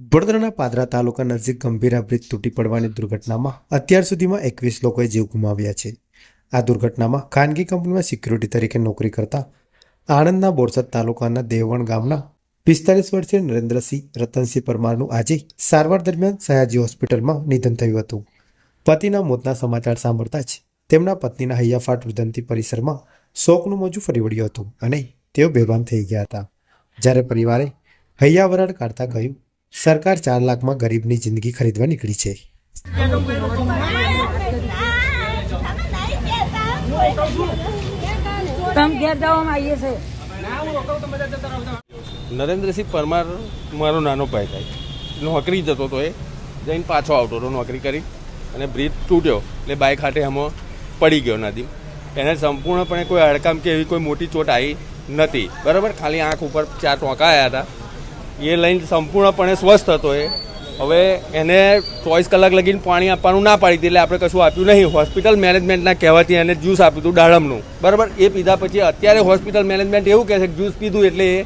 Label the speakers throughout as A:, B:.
A: વડોદરાના પાદરા તાલુકા નજીક ગંભીરા બ્રિજ તૂટી પડવાની દુર્ઘટનામાં અત્યાર સુધીમાં એકવીસ લોકોએ જીવ ગુમાવ્યા છે. આ દુર્ઘટનામાં ખાનગી કંપનીમાં સિક્યુરિટી તરીકે નોકરી કરતા આણંદના બોરસદ તાલુકાના દેવણ ગામના પિસ્તાલીસ વર્ષીય નરેન્દ્રસિંહ રતનસિંહ પરમારનું આજે સારવાર દરમિયાન સયાજી હોસ્પિટલમાં નિધન થયું હતું. પતિના મોતના સમાચાર સાંભળતા જ તેમના પત્નીના હૈયાફાટ રુદનથી પરિસરમાં શોકનું મોજું ફરી વળ્યું હતું અને તેઓ બેભાન થઈ ગયા હતા. જ્યારે પરિવારે હૈયાવરાળ કાઢતા કહ્યું સરકાર ચાર લાખમાં ગરીબની જિંદગી ખરીદવા નીકળી છે.
B: તમે ઘેર જવામાં આવીએ છે.
C: નરેન્દ્રસિંહ પરમાર મારો નાનો ભાઈ થાય. નોકરી જતો હતો એ. જઈને પાછો આવતો હતો નોકરી કરી અને બ્રિજ તૂટ્યો એટલે બાઇક હાટે હમો પડી ગયો નદી એને સંપૂર્ણપણે કોઈ હડકામ કે એવી કોઈ મોટી ચોટ આવી નથી. બરાબર? ખાલી આંખ ઉપર ચાર ટોંકા આવ્યા હતા. એ લઈને સંપૂર્ણપણે સ્વસ્થ હતો એ. હવે એને ચોવીસ કલાક લગીને પાણી આપવાનું ના પાડી એટલે આપણે કશું આપ્યું નહીં. હોસ્પિટલ મેનેજમેન્ટના કહેવાથી એને જ્યુસ આપ્યું હતું દાડમનું. બરાબર? એ પીધા પછી અત્યારે હોસ્પિટલ મેનેજમેન્ટ એવું કહે છે કે જ્યુસ પીધું એટલે એ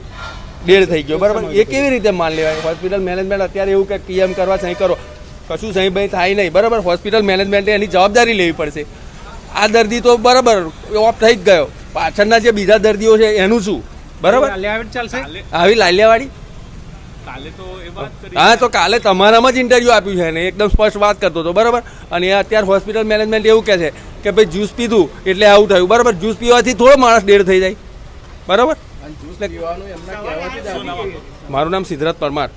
C: ડેડ થઈ ગયો. બરાબર? એ કેવી રીતે માન લેવાય? હોસ્પિટલ મેનેજમેન્ટ અત્યારે એવું કે પીએમ કરવા સહી કરો. કશું સહી ભાઈ થાય નહીં. બરાબર? હોસ્પિટલ મેનેજમેન્ટે એની જવાબદારી લેવી પડશે. આ દર્દી તો બરાબર ઓફ થઈ જ ગયો. પાછળના જે બીજા દર્દીઓ છે એનું શું? બરાબર? આવી લાલિયાવાડી? હા તો કાલે તમારામાં જ ઇન્ટરવ્યૂ આપ્યું છે ને એકદમ સ્પષ્ટ વાત કરતો હતો બરાબર? અને એ અત્યારે હોસ્પિટલ મેનેજમેન્ટ એવું કહે છે કે ભાઈ જ્યુસ પીધું એટલે આવું થયું બરાબર? જ્યુસ પીવાથી થોડો માણસ ડેડ થઈ જાય બરાબર? મારું નામ સિદ્ધરાજ પરમાર.